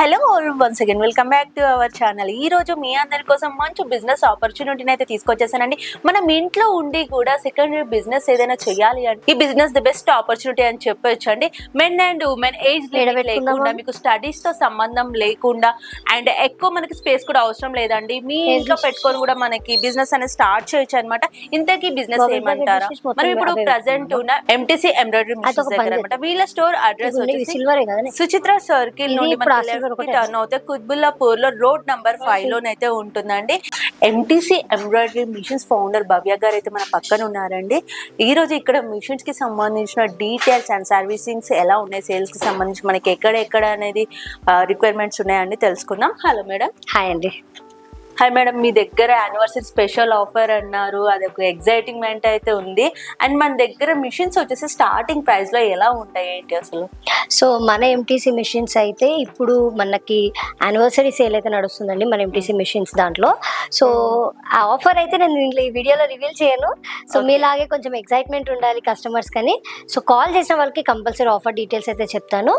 Hello once again welcome back to our channel. ఈ రోజు మీ అందరి కోసం మంచి బిజినెస్ ఆపర్చునిటీని అయితే తీసుకొచ్చేసానండి. మనం ఇంట్లో ఉండి కూడా సెకండరీ బిజినెస్ ఏదైనా చేయాలి అంటే ఈ బిజినెస్ ది బెస్ట్ ఆపర్చునిటీ అని చెప్పొచ్చు అండి మెన్ అండ్ ఉమెన్ ఏజ్ లేకుండా మీకు స్టడీస్తో సంబంధం లేకుండా అండ్ ఎక్కువ మనకి స్పేస్ కూడా అవసరం లేదండి. మీ ఇంట్లో. పెట్టుకొని కూడా మనకి బిజినెస్ అనేది స్టార్ట్ చేయొచ్చు అనమాట ఇంతకీ బిజినెస్ ఏమంటారా? మనం ఇప్పుడు ప్రజెంట్. ఉన్న ఎంటీసీ ఎంబ్రాయిడరీ దగ్గర అనమాట వీళ్ళ స్టోర్ అడ్రస్ సుచిత్ర సర్కిల్ నుండి టర్న్ అవుతే కుత్బుల్లాపూర్లో రోడ్ నంబర్ ఫైవ్ లోనైతే ఉంటుందండి. MTC embroidery machines founder Bhavya garu అయితే మన పక్కన ఉన్నారండి. ఈ రోజు ఇక్కడ మిషన్స్కి సంబంధించిన డీటెయిల్స్ అండ్ సర్వీసింగ్స్ ఎలా ఉన్నాయి సేల్స్కి సంబంధించి మనకి ఎక్కడ ఎక్కడ అనేది రిక్వైర్మెంట్స్ ఉన్నాయని తెలుసుకుందాం. హలో మేడం హాయ్ అండి. హాయ్ మేడం మీ దగ్గర యానివర్సరీ స్పెషల్ ఆఫర్ అన్నారు. అది ఒక ఎగ్జైటింగ్మెంట్ అయితే ఉంది. అండ్ మన దగ్గర మిషన్స్ వచ్చేసి స్టార్టింగ్ ప్రైస్లో ఎలా ఉంటాయి ఏంటి అసలు? సో మన ఎంటీసీ మిషన్స్ అయితే ఇప్పుడు మనకి యానివర్సరీ సేల్ అయితే నడుస్తుందండి మన ఎంటీసీ మిషన్స్ దాంట్లో. సో ఆ ఆఫర్ అయితే నేను ఈ వీడియోలో రివీల్ చేయను. సో. మీలాగే కొంచెం ఎక్సైట్మెంట్ ఉండాలి కస్టమర్స్ కానీ. సో కాల్ చేసిన వాళ్ళకి కంపల్సరీ ఆఫర్ డీటెయిల్స్ అయితే చెప్తాను.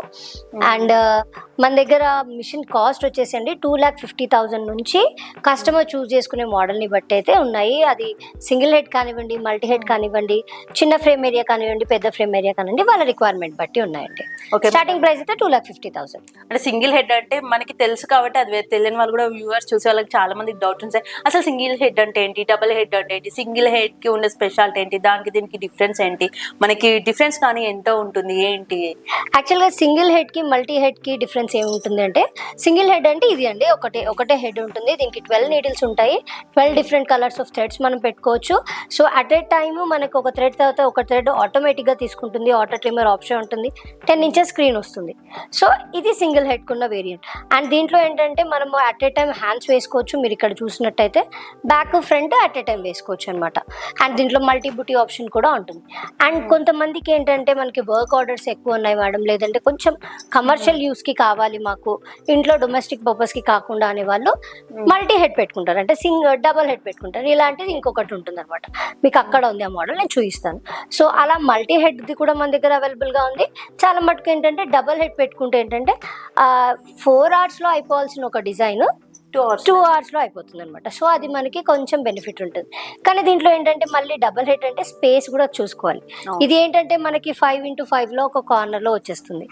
అండ్ మన దగ్గర మిషన్ కాస్ట్ వచ్చేసి అండి టూ ల్యాక్ ఫిఫ్టీ థౌజండ్ నుంచి కస్టమర్ చూస్ చేసుకునే మోడల్ని బట్టి అయితే ఉన్నాయి. అది సింగిల్ హెడ్ కానివ్వండి మల్టీ హెడ్ కానివ్వండి చిన్న ఫ్రేమ్ ఏరియా కానివ్వండి పెద్ద ఫ్రేమ్ ఏరియా కానివ్వండి వాళ్ళ రిక్వైర్మెంట్ బట్టి ఉన్నాయండి. ఓకే స్టార్టింగ్ ప్రైస్ అయితే టూ ల్యాక్ ఫిఫ్టీ థౌసండ్ అంటే సింగిల్ హెడ్ అంటే మనకి తెలుసు కాబట్టి అది తెలియని వాళ్ళు కూడా వ్యూవర్స్ చూసే వాళ్ళకి చాలా మందికి డౌట్ ఉంటాయి. అసలు సింగిల్ హెడ్ అంటే ఏంటి? డబుల్ హెడ్ అంటే ఏంటి? సింగిల్ హెడ్కి ఉన్న స్పెషాలిటీ ఏంటి? దానికి దీనికి డిఫరెన్స్ ఏంటి? మనకి డిఫరెన్స్ కానీ ఎంత ఉంటుంది? ఏంటి? యాక్చువల్గా సింగిల్ హెడ్కి మల్టీ హెడ్కి డిఫరెన్స్ ఏముంటుంది అంటే సింగిల్ హెడ్ అంటే ఇది అండి. ఒకటే ఒకటే హెడ్ ఉంటుంది. దీనికి ట్వెల్వ్ నీడిల్స్ ఉంటాయి. Twelve different colours of threads మనం పెట్టుకోవచ్చు. సో అట్ ఏ టైమ్ మనకి ఒక థ్రెడ్ తర్వాత ఒక థ్రెడ్ ఆటోమేటిక్గా తీసుకుంటుంది. ఆటో ట్రిమ్మర్ ఆప్షన్ ఉంటుంది. టెన్ ఇంచెస్ స్క్రీన్ వస్తుంది. సో ఇది సింగిల్ హెడ్ కున్న వేరియంట్ అండ్ దీంట్లో ఏంటంటే మనము అట్ ఏ టైం హ్యాండ్స్ వేసుకోవచ్చు. మీరు ఇక్కడ చూసినట్టయితే back front at a time వేసుకోవచ్చు అనమాట అండ్ దీంట్లో మల్టీ బుటీ ఆప్షన్ కూడా ఉంటుంది. అండ్ కొంతమందికి ఏంటంటే మనకి వర్క్ ఆర్డర్స్ ఎక్కువ ఉన్నాయి మేడం. లేదంటే కొంచెం కమర్షియల్ యూస్కి కావాలి మాకు. ఇంట్లో డొమెస్టిక్ పర్పస్కి కాకుండా అనే వాళ్ళు మల్టీ హెడ్ పెట్టుకుంటారు. అంటే సింగిల్ డబల్ హెడ్ పెట్టుకుంటారు. ఇలాంటిది ఇంకొకటి ఉంటుంది అనమాట మీకు అక్కడ ఉంది ఆ మోడల్ నేను చూపిస్తాను సో అలా మల్టీ హెడ్ది కూడా మన దగ్గర అవైలబుల్గా ఉంది. చాలా మటుకు ఏంటంటే డబల్ హెడ్ పెట్టుకుంటే ఏంటంటే ఫోర్ అవర్స్లో అయిపోవాల్సిన ఒక డిజైన్ టూ అవర్స్ టూ అవర్స్లో అయిపోతుంది అనమాట సో అది మనకి కొంచెం బెనిఫిట్ ఉంటుంది. కానీ దీంట్లో ఏంటంటే మళ్ళీ డబల్ హెడ్ అంటే స్పేస్ కూడా చూసుకోవాలి. ఇది ఏంటంటే మనకి ఫైవ్ ఇంటూ ఫైవ్లో ఒక కార్నర్లో వచ్చేస్తుంది.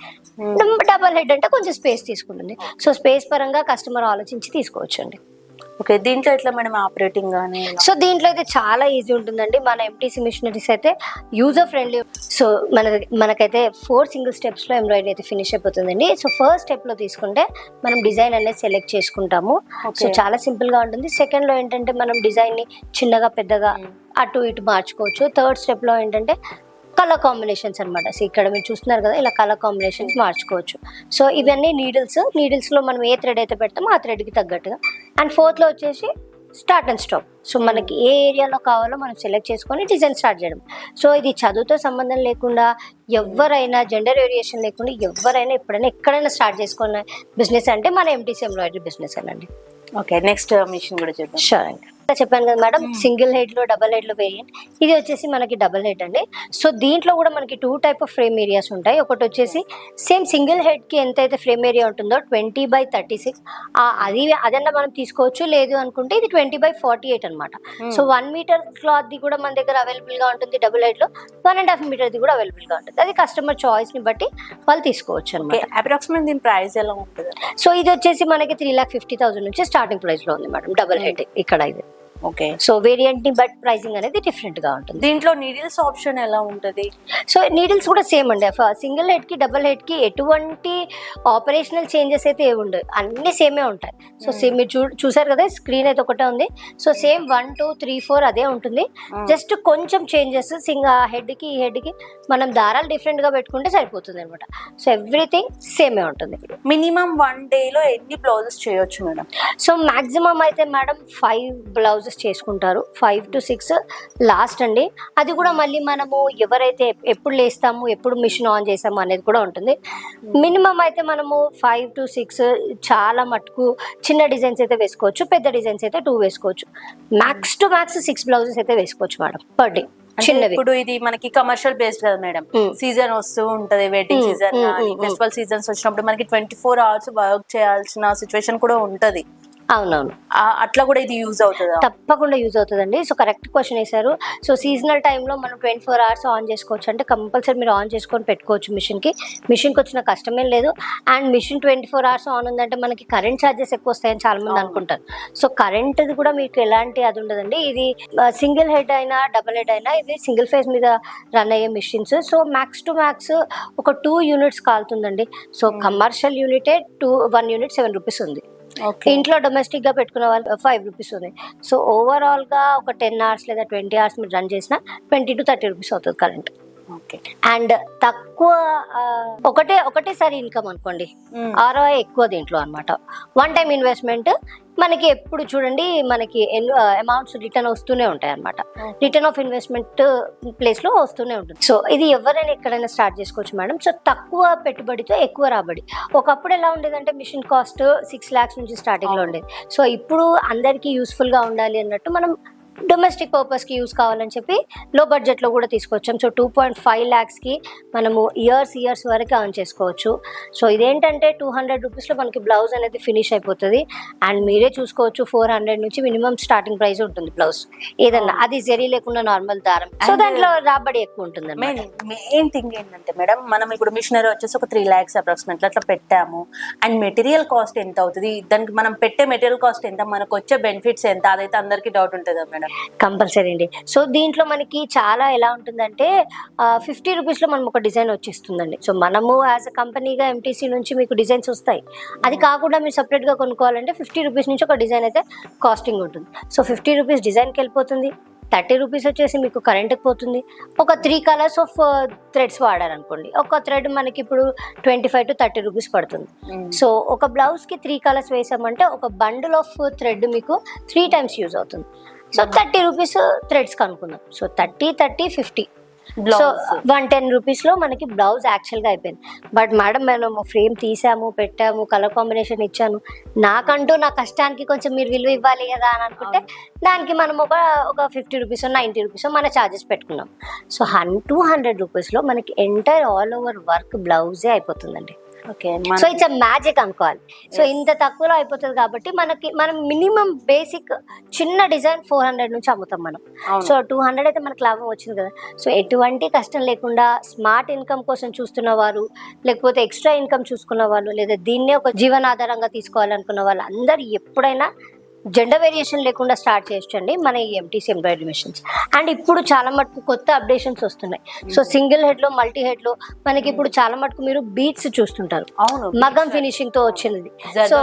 డబల్ హెడ్ అంటే కొంచెం స్పేస్ తీసుకుంటుంది. సో స్పేస్ పరంగా కస్టమర్ ఆలోచించి తీసుకోవచ్చు అండి ఓకే దీంట్లో ఎట్లా మేడం ఆపరేటింగ్ కానీ సో దీంట్లో అయితే చాలా ఈజీ ఉంటుందండి. మన ఎంటీసీ మిషనరీస్ అయితే యూజర్ ఫ్రెండ్లీ సో మన మనకైతే ఫోర్ సింగిల్ స్టెప్స్లో ఎంబ్రాయిడరీ అయితే ఫినిష్ అయిపోతుందండి. సో ఫస్ట్ స్టెప్లో తీసుకుంటే మనం డిజైన్ అనేది సెలెక్ట్ చేసుకుంటాము. సో. చాలా సింపుల్గా ఉంటుంది. సెకండ్లో ఏంటంటే మనం డిజైన్ని చిన్నగా పెద్దగా అటు ఇటు మార్చుకోవచ్చు. థర్డ్ స్టెప్లో ఏంటంటే కలర్ కాంబినేషన్స్ అనమాట సో ఇక్కడ మీరు చూస్తున్నారు కదా ఇలా కలర్ కాంబినేషన్స్ మార్చుకోవచ్చు. సో ఇవన్నీ నీడిల్స్ నీడిల్స్లో మనం ఏ థ్రెడ్ అయితే పెడతామో ఆ థ్రెడ్కి తగ్గట్టుగా. అండ్ ఫోర్త్లో వచ్చేసి స్టార్ట్ అండ్ స్టాప్ సో మనకి ఏ ఏరియాలో కావాలో మనం సెలెక్ట్ చేసుకొని డిజైన్ స్టార్ట్ చేయడం. సో ఇది చదువుతో సంబంధం లేకుండా ఎవరైనా జెండర్ వేరియేషన్ లేకుండా ఎవరైనా ఎప్పుడైనా ఎక్కడైనా స్టార్ట్ చేసుకున్న బిజినెస్ అంటే మన ఎంటీసీ ఎంబ్రాయిడరీ బిజినెస్ అనండి. ఓకే నెక్స్ట్ మిషన్ కూడా చూద్దాం. షూర్ అండి చెప్పాను కదా మేడం సింగిల్ హెడ్లో డబల్ హెడ్లో వేరియంట్. ఇది వచ్చేసి మనకి డబల్ హెడ్ అండి. సో దీంట్లో కూడా మనకి two type of frame areas ఉంటాయి. ఒకటి వచ్చేసి సేమ్ సింగిల్ హెడ్కి ఎంత అయితే ఫ్రేమ్ ఏరియా ఉంటుందో ట్వంటీ బై థర్టీ సిక్స్. అది అదన్నా మనం తీసుకోవచ్చు. లేదు అనుకుంటే ఇది ట్వంటీ బై ఫార్టీ ఎయిట్ అనమాట సో వన్ మీటర్ క్లాత్ ది కూడా మన దగ్గర అవైలబుల్గా ఉంటుంది. డబుల్ హెడ్లో వన్ అండ్ హాఫ్ మీటర్ ది కూడా అవైలబుల్గా ఉంటుంది. అది కస్టమర్ చాయిస్ని బట్టి వాళ్ళు తీసుకోవచ్చు అనమాట అప్రాక్సిమేట్ దీని ప్రైస్ ఎలా ఉంటుంది? సో ఇది వచ్చేసి మనకి త్రీ లాక్ ఫిఫ్టీ థౌసండ్ నుంచి స్టార్టింగ్ ప్రైస్లో ఉంది మేడం డబుల్ హెడ్ ఇక్కడ ఇది. ఓకే సో వేరియంట్ని బట్ ప్రైసింగ్ అనేది డిఫరెంట్గా ఉంటుంది. దీంట్లో నీడిల్స్ ఆప్షన్ ఎలా ఉంటది? సో నీడిల్స్ కూడా సేమ్ అండి. సింగిల్ హెడ్కి డబుల్ హెడ్కి ఎటువంటి ఆపరేషనల్ చేంజెస్ అయితే ఏమి ఉండవు. అన్ని సేమే ఉంటాయి. సో సేమ్ మీరు చూ చూసారు కదా స్క్రీన్ అయితే ఒకటే ఉంది. So same one two three four అదే ఉంటుంది. జస్ట్ కొంచెం చేంజెస్ సింగ్ హెడ్కి ఈ హెడ్కి మనం దారాలు డిఫరెంట్గా పెట్టుకుంటే సరిపోతుంది అనమాట సో ఎవ్రీథింగ్ సేమే ఉంటుంది. మినిమం వన్ డే లో ఎన్ని బ్లౌజెస్ చేయొచ్చు మేడం సో మాక్సిమం అయితే మేడం ఫైవ్ బ్లౌజెస్ చేసుకుంటారు. ఫైవ్ టు సిక్స్ లాస్ట్ అండి. అది కూడా మళ్ళీ మనము ఎవరైతే ఎప్పుడు లేస్తాము ఎప్పుడు మిషన్ ఆన్ చేసాము అనేది కూడా ఉంటుంది. మినిమం అయితే మనము ఫైవ్ టు సిక్స్ చాలా మటుకు చిన్న డిజైన్స్ అయితే వేసుకోవచ్చు పెద్ద డిజైన్స్ అయితే టూ వేసుకోవచ్చు. Max to max six blouses అయితే వేసుకోవచ్చు మేడం పర్ డే చిన్నవి. ఇప్పుడు ఇది మనకి కమర్షియల్ బేస్డ్ కదా మేడం. సీజన్ వస్తూ ఉంటది వెడ్డింగ్ సీజన్. ఫెస్టివల్ సీజన్స్ వచ్చినప్పుడు మనకి ట్వంటీ ఫోర్ అవర్స్ వర్క్ చేయాల్సిన సిచ్యువేషన్ కూడా ఉంటది. అవునవును. అట్లా కూడా ఇది యూజ్ అవుతుందా? తప్పకుండా యూజ్ అవుతుందండి. సో కరెక్ట్ క్వశ్చన్ వేశారు. సో సీజనల్ టైంలో మనం ట్వంటీ ఫోర్ అవర్స్ ఆన్ చేసుకోవచ్చు. అంటే కంపల్సరీ మీరు ఆన్ చేసుకొని పెట్టుకోవచ్చు మిషన్కి. మిషన్కి వచ్చిన కష్టమేం లేదు. And machine twenty four hours on ఉందంటే మనకి కరెంట్ ఛార్జెస్ ఎక్కువ వస్తాయని చాలా మంది. అనుకుంటారు. సో కరెంట్ది కూడా మీకు ఎలాంటి అది ఉండదండి. ఇది సింగిల్ హెడ్ అయినా డబుల్ హెడ్ అయినా ఇది సింగిల్ ఫేజ్ మీద రన్ అయ్యే machines. So max to max ఒక టూ యూనిట్స్ కాలుతుందండి. So. Commercial యూనిటే two one unit seven rupees ఉంది. ఇంట్లో డొమెస్టిక్గా పెట్టుకున్న వాళ్ళు ఫైవ్ రూపీస్ ఉంది సో ఓవరాల్గా ఒక టెన్ అవర్స్ లేదా ట్వంటీ అవర్స్ మీరు రన్ చేసిన ట్వంటీ టు థర్టీ రూపీస్ అవుతుంది కరెంట్. ఓకే. అండ్ తక్కువ ఒకటే ఒకటేసారి ఇన్కమ్ అనుకోండి. ఆర్ఓఐ ఎక్కువ దీంట్లో అనమాట వన్ టైం ఇన్వెస్ట్మెంట్ మనకి ఎప్పుడు చూడండి మనకి అమౌంట్స్ రిటర్న్ వస్తూనే ఉంటాయి అనమాట రిటర్న్ ఆఫ్ ఇన్వెస్ట్మెంట్ ప్లేస్లో వస్తూనే ఉంటుంది. సో ఇది ఎవరైనా ఎక్కడైనా స్టార్ట్ చేసుకోవచ్చు మేడం. సో తక్కువ పెట్టుబడితో ఎక్కువ రాబడి. ఒకప్పుడు ఎలా ఉండేదంటే మిషన్ కాస్ట్ సిక్స్ ల్యాక్స్ నుంచి స్టార్టింగ్లో ఉండేది. సో ఇప్పుడు అందరికీ యూస్ఫుల్గా ఉండాలి అన్నట్టు మనం డొమెస్టిక్ పర్పస్కి యూస్ కావాలని చెప్పి లో బడ్జెట్లో కూడా తీసుకొచ్చాం. సో టూ పాయింట్ ఫైవ్ ల్యాక్స్కి మనము ఇయర్స్ ఇయర్స్ వరకు ఆన్ చేసుకోవచ్చు. సో ఇదేంటంటే టూ హండ్రెడ్ రూపీస్లో మనకి బ్లౌజ్ అనేది ఫినిష్ అయిపోతుంది. అండ్ మీరే చూసుకోవచ్చు ఫోర్ హండ్రెడ్ నుంచి మినిమం స్టార్టింగ్ ప్రైస్ ఉంటుంది బ్లౌజ్ ఏదన్నా అది జరీ లేకుండా నార్మల్ దారం. సో దాంట్లో రాబడి ఎక్కువ ఉంటుంది మెయిన్ మెయిన్ థింగ్ ఏంటంటే మేడం మనం ఇప్పుడు మిషనరీ వచ్చేసి ఒక త్రీ ల్యాక్స్ అప్రాక్సిమేట్లీ అట్లా పెట్టాము. అండ్ మెటీరియల్ కాస్ట్ ఎంత అవుతుంది? దానికి మనం పెట్టే మెటీరియల్ కాస్ట్ ఎంత? మనకు వచ్చే బెనిఫిట్స్ ఎంత? అదైతే అందరికీ డౌట్ ఉంటుంది మేడం? కంపల్సరీ అండి. సో దీంట్లో మనకి చాలా ఎలా ఉంటుందంటే ఫిఫ్టీ రూపీస్లో మనం ఒక డిజైన్ వచ్చేస్తుందండి. సో మనము యాజ్ అ కంపెనీగా ఎంటీసీ నుంచి మీకు డిజైన్స్ వస్తాయి. అది కాకుండా మీరు సపరేట్గా కొనుక్కోవాలంటే ఫిఫ్టీ రూపీస్ నుంచి ఒక డిజైన్ అయితే కాస్టింగ్ ఉంటుంది. సో ఫిఫ్టీ రూపీస్ డిజైన్కి వెళ్ళిపోతుంది. థర్టీ రూపీస్ వచ్చేసి మీకు కరెంట్కి పోతుంది. ఒక త్రీ కలర్స్ ఆఫ్ థ్రెడ్స్ వాడారనుకోండి. ఒక థ్రెడ్ మనకి ఇప్పుడు twenty five to thirty rupees పడుతుంది. సో ఒక బ్లౌజ్కి త్రీ కలర్స్ వేసామంటే ఒక బండిల్ ఆఫ్ థ్రెడ్ మీకు త్రీ టైమ్స్ యూజ్ అవుతుంది. So thirty rupees threads కనుక్కున్నాం. So thirty thirty fifty so one ten రూపీస్లో మనకి బ్లౌజ్ యాక్చువల్గా అయిపోయింది. బట్ మేడం మేము ఫ్రేమ్ తీసాము పెట్టాము కలర్ కాంబినేషన్ ఇచ్చాను. నాకంటూ నా కష్టానికి కొంచెం మీరు విలువ ఇవ్వాలి కదా అని అనుకుంటే దానికి మనం ఒక ఒక ఫిఫ్టీ రూపీస్ నైంటీ రూపీస్ మన ఛార్జెస్ పెట్టుకున్నాం. సో హన్ టూ హండ్రెడ్ రూపీస్లో మనకి ఎంటైర్ ఆల్ ఓవర్ వర్క్ బ్లౌజే అయిపోతుందండి. సో ఇట్స్ అ మ్యాజిక్ అనుకోవాలి. సో. ఇంత తక్కువలో అయిపోతుంది కాబట్టి మనకి మనం మినిమం బేసిక్ చిన్న డిజైన్ ఫోర్ హండ్రెడ్ నుంచి అమ్ముతాం మనం. సో టూ హండ్రెడ్ అయితే మనకు లాభం వచ్చింది కదా. సో ఎటువంటి కష్టం లేకుండా స్మార్ట్ ఇన్కమ్ కోసం చూస్తున్న వారు లేకపోతే ఎక్స్ట్రా ఇన్కమ్ చూసుకున్న వాళ్ళు లేదా దీన్నే ఒక జీవనాధారంగా తీసుకోవాలనుకున్న వాళ్ళు అందరు ఎప్పుడైనా జెండర్ వేరియేషన్ లేకుండా స్టార్ట్ చేయొచ్చండి మన ఈ ఎంటీసీ ఎంబ్రాయిడరీ మిషన్స్ అండ్ ఇప్పుడు చాలా మటుకు కొత్త అప్డేషన్స్ వస్తున్నాయి. సో సింగిల్ హెడ్లో మల్టీ హెడ్లో మనకి ఇప్పుడు చాలా మటుకు మీరు బీట్స్ చూస్తుంటారు. అవును మగ్గం ఫినిషింగ్తో వచ్చింది. So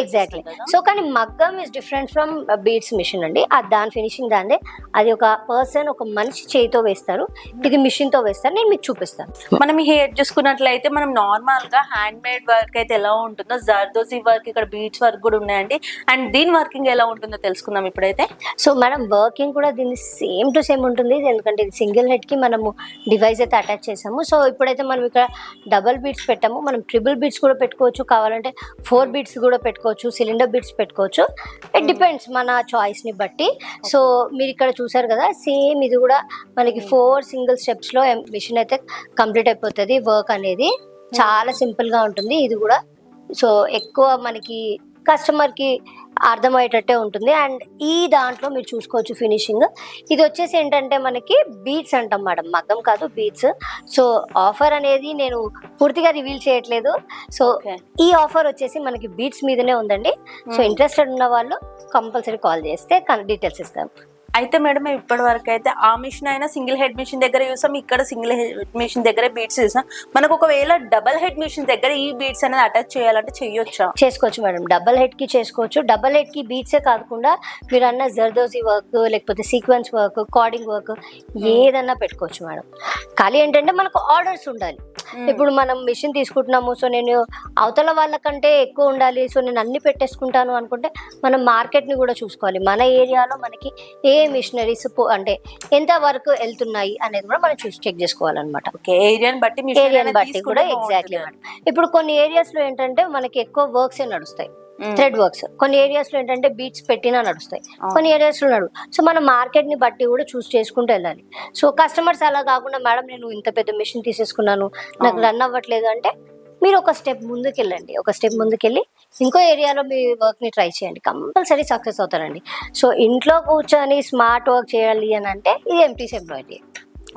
exactly? సో కానీ maggam is different from beads machine అండి. ఆ దాని ఫినిషింగ్ దాందే అది ఒక పర్సన్ ఒక మనిషి చేయితో వేస్తారు. ఇది మిషన్తో వేస్తారు. నేను మీకు చూపిస్తాను. మనం ఈ హెయిర్ చూసుకున్నట్లయితే మనం నార్మల్గా హ్యాండ్ మేడ్ వర్క్ అయితే ఎలా ఉంటుందో జర్దోజీ వర్క్ ఇక్కడ బీచ్ వర్క్ కూడా ఉన్నాయండి. అండ్ దీని వర్కింగ్ ఎలా ఉంటుందో తెలుసుకుందాం ఇప్పుడైతే. సో మేడం వర్కింగ్ కూడా దీన్ని సేమ్ టు సేమ్ ఉంటుంది. ఎందుకంటే ఇది సింగిల్ హెడ్కి మనము డివైస్ అయితే అటాచ్ చేసాము. సో ఇప్పుడైతే మనం ఇక్కడ డబల్ బీట్స్ పెట్టాము. మనం ట్రిపుల్ బీట్స్ కూడా పెట్టుకోవచ్చు. కావాలంటే ఫోర్ బీట్స్ కూడా పెట్టుకోవచ్చు. సిలిండర్ బీట్స్ పెట్టుకోవచ్చు. ఇట్ డిపెండ్స్ మన చాయిస్ని బట్టి. సో మీరు ఇక్కడ చూసారు కదా సేమ్ ఇది కూడా మనకి ఫోర్ సింగిల్ స్టెప్స్లో మిషన్ అయితే కంప్లీట్ అయిపోతుంది వర్క్ అనేది. చాలా సింపుల్గా ఉంటుంది. ఇది కూడా సో ఎక్కువ మనకి కస్టమర్కి అర్థమయ్యేటట్టే ఉంటుంది. అండ్ ఈ దాంట్లో మీరు చూసుకోవచ్చు ఫినిషింగ్. ఇది వచ్చేసి ఏంటంటే మనకి బీట్స్ అంటాం మేడం. మగ్గం కాదు బీట్స్. సో ఆఫర్ అనేది నేను పూర్తిగా రివీల్ చేయట్లేదు. సో ఈ ఆఫర్ వచ్చేసి మనకి బీట్స్ మీదనే ఉందండి. సో ఇంట్రెస్టెడ్ ఉన్న వాళ్ళు కంపల్సరీ కాల్ చేస్తే డీటెయిల్స్ ఇస్తాం. అయితే మేడం ఇప్పటి వరకు అయితే ఆ మిషన్ అయినా సింగిల్ హెడ్ మిషన్ దగ్గర చూసాం. ఇక్కడ సింగిల్ హెడ్ మిషన్ దగ్గర బీట్స్ చూసాం. మనకు ఒకవేళ డబల్ హెడ్ మిషన్ దగ్గర ఈ బీట్స్ అనేది అటాచ్ చేయాలంటే చేయొచ్చా? చేసుకోవచ్చు మేడం. డబల్ హెడ్కి చేసుకోవచ్చు. డబల్ హెడ్కి బీట్సే కాకుండా మీరు అన్న జర్దోజీ వర్క్ లేకపోతే సీక్వెన్స్ వర్క్ కార్డింగ్ వర్క్ ఏదన్నా పెట్టుకోవచ్చు మేడం. ఖాళీ ఏంటంటే మనకు ఆర్డర్స్ ఉండాలి. ఇప్పుడు మనం మిషన్ తీసుకుంటున్నాము సో నేను అవతల వాళ్ళకంటే ఎక్కువ ఉండాలి సో నేను అన్ని పెట్టేసుకుంటాను అనుకుంటే మనం మార్కెట్ని కూడా చూసుకోవాలి. మన ఏరియాలో మనకి ఏ మిషనరీస్ అంటే ఎంత వరకు వెళ్తున్నాయి అనేది కూడా మనం చూసి చెక్ చేసుకోవాలన్నమాట. ఏరియాని బట్టి ఏరియాని బట్టి కూడా ఎగ్జాక్ట్లీ ఇప్పుడు కొన్ని ఏరియాస్లో ఏంటంటే మనకి ఎక్కువ వర్క్స్ నడుస్తాయి. Thread works. కొన్ని ఏరియాస్లో ఏంటంటే బీట్స్ పెట్టినా నడుస్తాయి. కొన్ని ఏరియాస్లో నడు సో మనం మార్కెట్ని బట్టి కూడా చూస్ చేసుకుంటూ వెళ్ళాలి. సో కస్టమర్స్ అలా కాకుండా మేడం నేను ఇంత పెద్ద మిషన్ తీసేసుకున్నాను. నాకు. రన్ అవ్వట్లేదు. అంటే మీరు ఒక స్టెప్ ముందుకు వెళ్ళండి ఒక స్టెప్ ముందుకెళ్ళి ఇంకో ఏరియాలో మీ వర్క్ని ట్రై చేయండి. కంపల్సరీ సక్సెస్ అవుతారండి. సో ఇంట్లో కూర్చొని స్మార్ట్ వర్క్ చేయాలి అని అంటే ఇది ఎంటీస్ ఎంప్లాయీ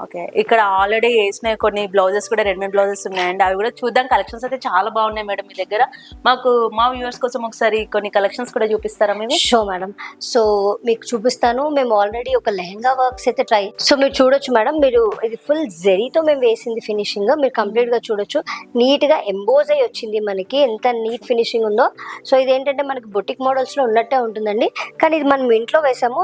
ఓకే ఇక్కడ ఆల్రెడీ వేసిన కొన్ని బ్లౌజెస్ కూడా రెడీమేడ్ బ్లౌజెస్ ఉన్నాయండి. అవి కూడా చూద్దాం. కలెక్షన్స్ అయితే చాలా బాగున్నాయి మేడం మీ దగ్గర. మాకు మా వ్యూవర్స్ కోసం ఒకసారి కొన్ని కలెక్షన్స్ కూడా చూపిస్తారా మేము? షో మేడం సో మీకు చూపిస్తాను. మేము ఆల్రెడీ ఒక లెహంగా వర్క్స్ అయితే ట్రై సో మీరు చూడొచ్చు మేడం మీరు ఇది ఫుల్ జెరీతో మేము వేసింది ఫినిషింగ్ మీరు కంప్లీట్గా చూడొచ్చు. నీట్గా ఎంబోజ్ అయి వచ్చింది మనకి. ఎంత నీట్ ఫినిషింగ్ ఉందో. సో ఇది ఏంటంటే మనకి బొటిక్ మోడల్స్లో ఉన్నట్టే ఉంటుందండి. కానీ ఇది మనం ఇంట్లో వేసాము.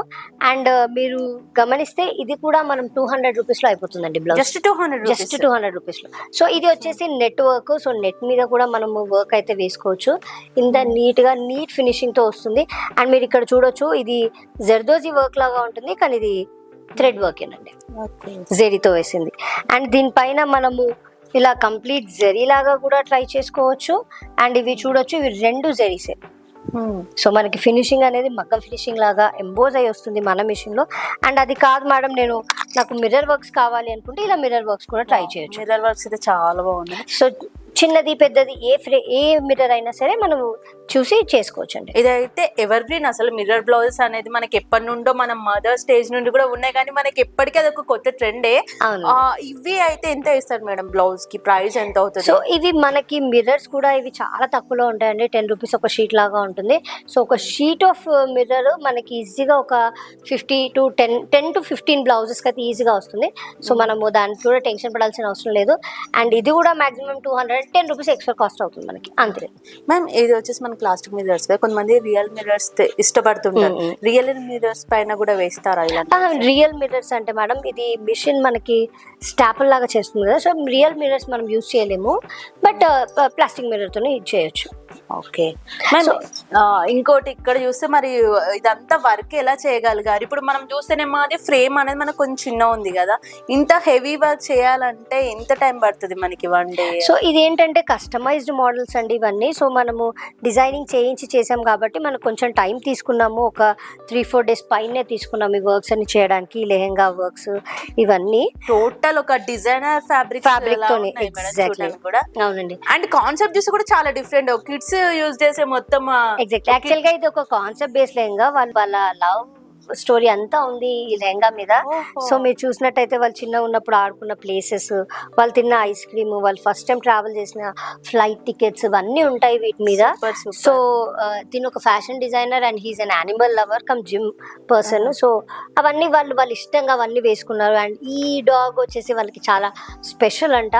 అండ్ మీరు గమనిస్తే ఇది కూడా మనం టూ హండ్రెడ్ రూపీస్ లో అయిపోతుందండి blouse just two hundred just two hundred రూపీస్లో. సో ఇది వచ్చేసి నెట్ వర్క్ సో నెట్ మీద కూడా మనము వర్క్ అయితే వేసుకోవచ్చు. ఇంత నీట్గా నీట్ ఫినిషింగ్తో వస్తుంది. అండ్ మీరు ఇక్కడ చూడొచ్చు ఇది జర్దోజీ వర్క్ లాగా ఉంటుంది. కానీ ఇది థ్రెడ్ వర్క్ ఏనండి. జెరీతో వేసింది. అండ్ దీనిపైన మనము ఇలా కంప్లీట్ జెరీ లాగా కూడా ట్రై చేసుకోవచ్చు. అండ్ ఇవి చూడొచ్చు ఇవి రెండు జెరీసే సో మనకి ఫినిషింగ్ అనేది మగ్గం ఫినిషింగ్ లాగా ఎంబోజ్ అయి వస్తుంది మన మిషన్లో. అండ్ అది కాదు మేడం నేను నాకు మిర్రర్ వర్క్స్ కావాలి అనుకుంటే ఇలా మిర్రర్ వర్క్స్ కూడా ట్రై చేయొచ్చు. మిర్రర్ వర్క్స్ అయితే చాలా బాగున్నాయి సో చిన్నది పెద్దది ఏ ఫ్రే ఏ మిర్రర్ అయినా సరే మనం చూసి చేసుకోవచ్చు అండి ఇదైతే ఎవర్ గ్రీన్ అసలు మిర్రర్ బ్లౌజెస్ అనేది మనకి ఎప్పటి నుండో మన మదర్ స్టేజ్ నుండి కూడా ఉన్నాయి. కానీ మనకి ఎప్పటికీ అది ఒక కొత్త ట్రెండే అవును. ఇవి అయితే ఎంత ఇస్తారు మేడం బ్లౌజ్కి? ప్రైస్ ఎంత అవుతుంది? సో ఇవి మనకి మిర్రర్స్ కూడా ఇవి చాలా తక్కువలో ఉంటాయండి. టెన్ రూపీస్ ఒక షీట్ లాగా ఉంటుంది. సో ఒక షీట్ ఆఫ్ మిర్రర్ మనకి ఈజీగా ఒక fifty to ten ten to fifteen బ్లౌజెస్కి అయితే ఈజీగా వస్తుంది. సో మనము దానికి కూడా టెన్షన్ పడాల్సిన అవసరం లేదు. అండ్ ఇది కూడా maximum two hundred ten rupees extra cost అవుతుంది మనకి. అంతే. మ్యామ్ ఇది వచ్చేసి మన ప్లాస్టిక్ మిర్రర్స్ కొంతమంది రియల్ మిర్రర్స్ ఇష్టపడుతుంటారు. రియల్ మిర్రర్స్ పైన కూడా వేస్తారా రియల్ మిర్రర్స్ అంటే మేడం ఇది మిషన్ మనకి స్టాపుల్ లాగా చేస్తుంది కదా. సో రియల్ మిర్రర్స్ మనం యూజ్ చేయలేము. బట్ ప్లాస్టిక్ మిర్రర్తోనే యూజ్ చేయొచ్చు. ఓకే. మ్యామ్ ఇంకోటి ఇక్కడ చూస్తే మరి ఇదంతా వర్క్ ఎలా చేయగలిగారు? ఇప్పుడు మనం చూస్తేనేమో అది ఫ్రేమ్ అనేది మనకు కొంచెం చిన్న ఉంది కదా. ఇంత హెవీ వర్క్ చేయాలంటే ఎంత టైం పడుతుంది మనకి వన్ డే? సో ఇదేంటంటే కస్టమైజ్డ్ మోడల్స్ అండి ఇవన్నీ. సో మనము డిజైనింగ్ చేయించి చేసాం కాబట్టి మనకు కొంచెం టైం తీసుకున్నాము. ఒక త్రీ ఫోర్ డేస్ పైనే తీసుకున్నాము ఈ వర్క్స్ అన్ని చేయడానికి. లెహెంగా వర్క్స్ ఇవన్నీ. టోటల్ ఒక డిజైనర్ ఫ్యాబ్రిక్ Fabric తోనే, exactly. కూడా? అవునండి. అండ్ కాన్సెప్ట్ చూసి కూడా చాలా డిఫరెంట్. కిడ్స్ యూజ్ చేసే మొత్తం ఎగ్జాక్ట్ యాక్చువల్గా ఇది ఒక కాన్సెప్ట్ బేస్ లెహంగా వాళ్ళ వాళ్ళ లవ్ స్టోరీ అంతా ఉంది ఈ లెహంగా మీద. సో మీరు చూసినట్టయితే వాళ్ళు చిన్న ఉన్నప్పుడు ఆడుకున్న ప్లేసెస్ వాళ్ళు తిన్న ఐస్ క్రీమ్ వాళ్ళు ఫస్ట్ టైం ట్రావెల్ చేసిన ఫ్లైట్ టికెట్స్ ఇవన్నీ ఉంటాయి వీటి మీద. సో దీని ఒక fashion designer and he's an animal lover cum gym person so అవన్నీ వాళ్ళు వాళ్ళు ఇష్టంగా అవన్నీ వేసుకున్నారు. అండ్ ఈ డాగ్ వచ్చేసి వాళ్ళకి చాలా స్పెషల్ అంట.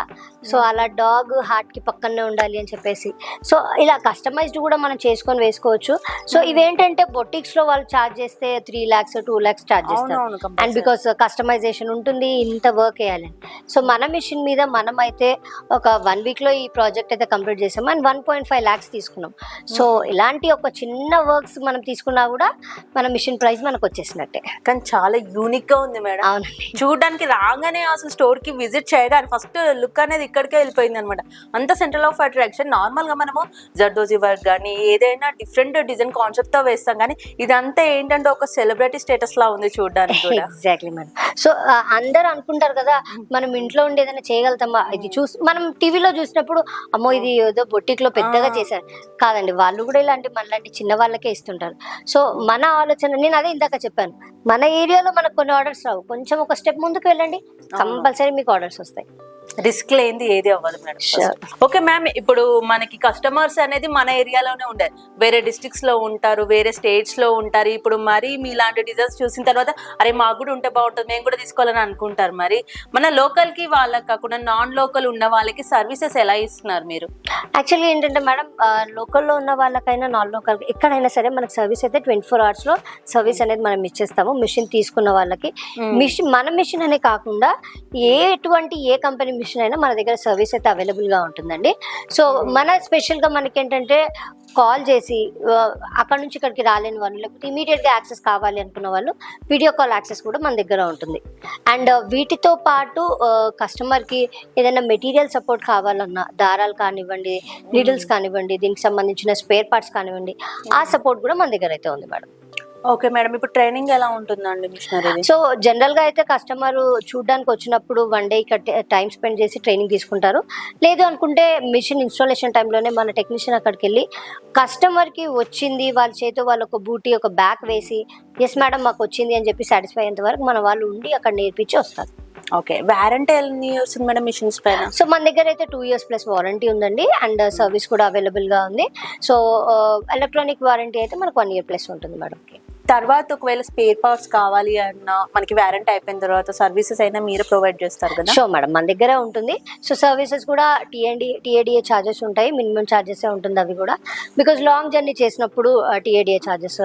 సో అలా డాగ్ హార్ట్కి పక్కనే ఉండాలి అని చెప్పేసి. సో ఇలా కస్టమైజ్డ్ కూడా మనం చేసుకొని వేసుకోవచ్చు. సో ఇవేంటంటే బొటిక్స్లో వాళ్ళు చార్జ్ చేస్తే three lakhs two lakhs charge చేస్తారు. అండ్. బికాస్ కస్టమైజేషన్ ఉంటుంది ఇంత వర్క్ వేయాలని సో మన మిషన్ మీద మనం అయితే ఒక వన్ వీక్లో ఈ ప్రాజెక్ట్ అయితే కంప్లీట్ చేసాం and one point five lakhs తీసుకున్నాం. సో ఇలాంటి ఒక చిన్న వర్క్స్ మనం తీసుకున్నా కూడా మన మిషన్ ప్రైస్ మనకు వచ్చేసినట్టే. కానీ చాలా యూనిక్గా ఉంది మేడం. అవునండి. చూడడానికి రాగానే అసలు స్టోర్కి విజిట్ చేయగానే ఫస్ట్ లుక్ అనేది ఇక్కడికే వెళ్ళిపోయింది అనమాట అంత సెంటర్ ఆఫ్ అట్రాక్షన్ నార్మల్గా మనము జర్దోజీ వర్క్ కానీ ఏదైనా డిఫరెంట్ డిజైన్ కాన్సెప్ట్తో వేస్తాం కానీ ఇదంతా ఏంటంటే ఒక సెలబ్రిటీ స్టేటస్ లా ఉంది చూడడానికి ఎగ్జాక్ట్లీ మేడం సో అందరు అనుకుంటారు కదా మనం ఇంట్లో ఉండి ఏదైనా చేయగలుగుతామా? ఇది చూసి మనం టీవీలో చూసినప్పుడు అమ్మో ఇది ఏదో బొట్టిక్లో పెద్దగా. చేశారు. కాదండి వాళ్ళు కూడా ఇలాంటి మనలాంటి చిన్న వాళ్ళకే ఇస్తుంటారు. సో మన ఆలోచన నేను అదే ఇందాక చెప్పాను. మన ఏరియాలో మనకు కొన్ని ఆర్డర్స్ రావు. కొంచెం ఒక స్టెప్ ముందుకు వెళ్ళండి. కంపల్సరీ మీకు ఆర్డర్స్ వస్తాయి. రిస్క్ లేనిది ఏది అవ్వదు మేడం. ఓకే మ్యామ్ ఇప్పుడు మనకి కస్టమర్స్ అనేది మన ఏరియాలోనే ఉండాలి. వేరే డిస్ట్రిక్ట్స్లో ఉంటారు వేరే స్టేట్స్లో ఉంటారు. ఇప్పుడు మరి మీలాంటి డిజైన్స్ చూసిన తర్వాత అరే మాకు కూడా ఉంటే బాగుంటుంది మేము కూడా తీసుకోవాలని అనుకుంటారు మరి. మన లోకల్కి వాళ్ళకి కాకుండా నాన్ లోకల్ ఉన్న వాళ్ళకి సర్వీసెస్ ఎలా ఇస్తున్నారు మీరు? యాక్చువల్లీ ఏంటంటే మేడం లోకల్లో ఉన్న వాళ్ళకైనా నాన్ లోకల్ ఎక్కడైనా సరే మనకి సర్వీస్ అయితే ట్వంటీ ఫోర్ అవర్స్లో సర్వీస్ అనేది మనం ఇచ్చేస్తాము మిషన్ తీసుకున్న వాళ్ళకి. Hmm. మిషన్ మన మిషన్ అనే కాకుండా ఏ ఎటువంటి ఏ కంపెనీ మిషన్ అయినా మన దగ్గర సర్వీస్ అయితే అవైలబుల్గా ఉంటుందండి. సో మన స్పెషల్గా మనకి ఏంటంటే కాల్ చేసి అక్కడ నుంచి ఇక్కడికి రాలేని వాళ్ళు లేకపోతే ఇమీడియట్గా యాక్సెస్ కావాలి అనుకున్న వాళ్ళు వీడియో కాల్ యాక్సెస్ కూడా మన దగ్గర ఉంటుంది. అండ్ వీటితో పాటు కస్టమర్కి ఏదైనా మెటీరియల్ సపోర్ట్ కావాలన్నా దారాలు కానివ్వండి నీడిల్స్ కానివ్వండి దీనికి సంబంధించిన స్పేర్ పార్ట్స్ కానివ్వండి ఆ సపోర్ట్ కూడా మన దగ్గర అయితే ఉంది మేడం. Okay madam. ఇప్పుడు ట్రైనింగ్ ఎలా ఉంటుందండి మిషనరీ సో జనరల్గా అయితే కస్టమర్ చూడడానికి వచ్చినప్పుడు వన్ డే ఇక్కడ టైం స్పెండ్ చేసి ట్రైనింగ్ తీసుకుంటారు. లేదు అనుకుంటే మిషన్ ఇన్స్టాలేషన్ టైంలోనే మన టెక్నీషియన్ అక్కడికి వెళ్ళి కస్టమర్కి వచ్చింది వాళ్ళ చేతితో వాళ్ళు ఒక బూటీ ఒక బ్యాక్ వేసి ఎస్ మేడం మాకు వచ్చింది అని చెప్పి సాటిస్ఫై అయ్యేంత వరకు మన వాళ్ళు ఉండి అక్కడ నేర్పించి వస్తారు. ఓకే. వారంటీ ఎన్ని వస్తుంది మేడం మిషన్స్ పైన? సో మన దగ్గర అయితే టూ ఇయర్స్ ప్లస్ వారంటీ ఉందండి. అండ్ సర్వీస్ కూడా అవైలబుల్గా ఉంది. సో ఎలక్ట్రానిక్ వారంటీ అయితే మనకు వన్ ఇయర్ ప్లస్ ఉంటుంది మేడం. తర్వాత ఒకవేళ స్పేర్ పార్ట్స్ కావాలి అన్న మనకి వారంటీ అయిపోయిన తర్వాత సర్వీసెస్ అయినా మీరే ప్రొవైడ్ చేస్తారు కదా? షో మేడం మన దగ్గర ఉంటుంది. సో సర్వీసెస్ కూడా టీఎండి టీఏడిఏ ఛార్జెస్ ఉంటాయి. మినిమం ఛార్జెస్ ఉంటుంది అవి కూడా. బికాజ్ లాంగ్ జర్నీ చేసినప్పుడు టీఏడిఏ ఛార్జెస్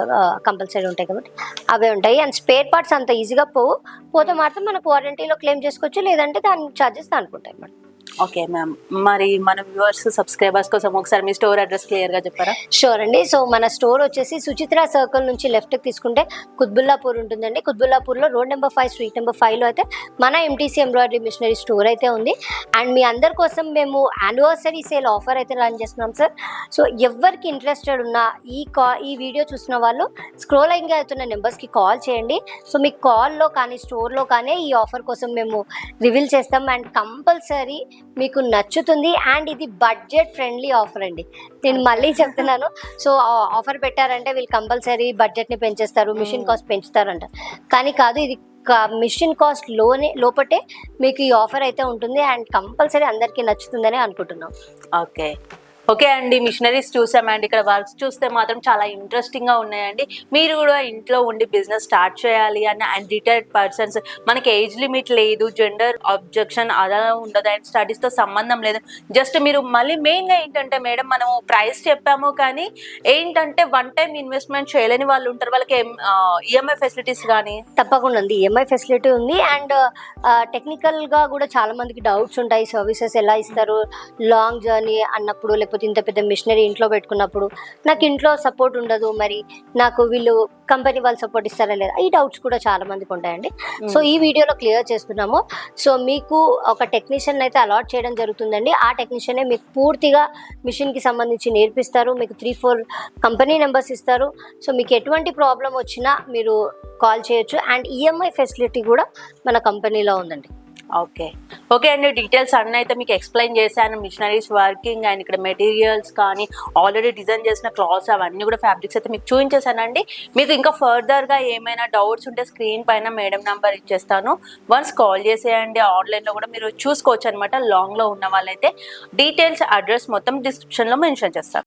కంపల్సరీ ఉంటాయి కాబట్టి అవే ఉంటాయి. అండ్ స్పేర్ పార్ట్స్ అంత ఈజీగా పోవు. పోతే మాత్రం మనకు వారంటీలో క్లెయిమ్ చేసుకోవచ్చు. లేదంటే దాని ఛార్జెస్ దానికి ఉంటాయి మేడం ఓకే మ్యామ్ మరి మన వ్యూవర్స్ సబ్స్క్రైబర్స్ కోసం ఒకసారి మీ స్టోర్ అడ్రస్ క్లియర్గా చెప్పారా? షూర్ అండి. సో మన స్టోర్ వచ్చేసి సుచిత్ర సర్కిల్ నుంచి లెఫ్ట్ తీసుకుంటే కుత్బుల్లాపూర్ ఉంటుందండి. కుత్బుల్లాపూర్లో road number five street number ఫైవ్లో అయితే మన ఎంటీసీ ఎంబ్రాయిడరీ మిషనరీ స్టోర్ అయితే ఉంది. అండ్ మీ అందరి కోసం మేము యానివర్సరీ సేల్ ఆఫర్ అయితే లాంచ్ చేస్తున్నాం సార్ సో ఎవరికి ఇంట్రెస్టెడ్ ఉన్నా ఈ కా ఈ వీడియో చూసిన వాళ్ళు స్క్రోలింగ్ అవుతున్న నెంబర్స్కి కాల్ చేయండి. సో మీ కాల్లో కానీ స్టోర్లో కానీ ఈ ఆఫర్ కోసం మేము రివీల్ చేస్తాం. అండ్ కంపల్సరీ మీకు నచ్చుతుంది అండ్ ఇది బడ్జెట్ ఫ్రెండ్లీ ఆఫర్ అండి. నేను మళ్ళీ చెప్తున్నాను. సో ఆఫర్ పెట్టారంటే వీళ్ళు కంపల్సరీ బడ్జెట్ని పెంచేస్తారు మిషన్ కాస్ట్ పెంచుతారంట. కానీ కాదు ఇది మిషన్ కాస్ట్లోనే లోపటే మీకు ఈ ఆఫర్ అయితే ఉంటుంది అండ్ కంపల్సరీ అందరికీ నచ్చుతుందని అనుకుంటున్నాం. ఓకే. ఓకే అండి మిషనరీస్ చూసామండి ఇక్కడ వర్క్స్ చూస్తే మాత్రం చాలా ఇంట్రెస్టింగ్గా ఉన్నాయండి. మీరు కూడా ఇంట్లో ఉండి బిజినెస్ స్టార్ట్ చేయాలి అని అండ్ రిటైర్డ్ పర్సన్స్ మనకి ఏజ్ లిమిట్ లేదు జెండర్ అబ్జెక్షన్ అలా ఉండదు అండ్ స్టడీస్తో సంబంధం లేదు. జస్ట్ మీరు మళ్ళీ మెయిన్గా ఏంటంటే మేడం మనం ప్రైస్ చెప్పాము కానీ ఏంటంటే వన్ టైం ఇన్వెస్ట్మెంట్ చేయలేని వాళ్ళు ఉంటారు. వాళ్ళకి ఈఎంఐ ఫెసిలిటీస్ కానీ? తప్పకుండా ఉంది. ఈఎంఐ ఫెసిలిటీ ఉంది అండ్ టెక్నికల్గా కూడా చాలా మందికి డౌట్స్ ఉంటాయి. సర్వీసెస్ ఎలా ఇస్తారు? లాంగ్ జర్నీ అన్నప్పుడు లేకపోతే ఇంత పెద్ద మిషనరీ ఇంట్లో పెట్టుకున్నప్పుడు నాకు ఇంట్లో సపోర్ట్ ఉండదు మరి నాకు వీళ్ళు కంపెనీ వాళ్ళు సపోర్ట్ ఇస్తారా లేదా? ఈ డౌట్స్ కూడా చాలా మందికి ఉంటాయండి. సో ఈ వీడియోలో క్లియర్ చేస్తున్నాము. సో మీకు ఒక టెక్నీషియన్ అయితే అలాట్ చేయడం జరుగుతుందండి. ఆ టెక్నీషియనే మీకు పూర్తిగా మిషన్కి సంబంధించి నేర్పిస్తారు మీకు త్రీ ఫోర్ కంపెనీ నెంబర్స్ ఇస్తారు. సో మీకు ఎటువంటి ప్రాబ్లం వచ్చినా మీరు కాల్ చేయొచ్చు. అండ్ ఈఎంఐ ఫెసిలిటీ కూడా మన కంపెనీలో ఉందండి. ఓకే. ఓకే అండి డీటెయిల్స్ అన్నీ అయితే మీకు ఎక్స్ప్లెయిన్ చేశాను. మిషనరీస్ వర్కింగ్ అండ్ ఇక్కడ మెటీరియల్స్ కానీ ఆల్రెడీ డిజైన్ చేసిన క్లాత్స్ అవన్నీ కూడా ఫ్యాబ్రిక్స్ అయితే మీకు చూపించేసానండి మీకు ఇంకా ఫర్దర్గా ఏమైనా డౌట్స్ ఉంటే స్క్రీన్ పైన మేడం నెంబర్ ఇచ్చేస్తాను. వన్స్ కాల్ చేసేయండి ఆన్లైన్లో కూడా మీరు చూసుకోవచ్చు అనమాట లాంగ్లో ఉన్న వాళ్ళైతే డీటెయిల్స్ అడ్రస్ మొత్తం డిస్క్రిప్షన్లో మెన్షన్ చేస్తాను.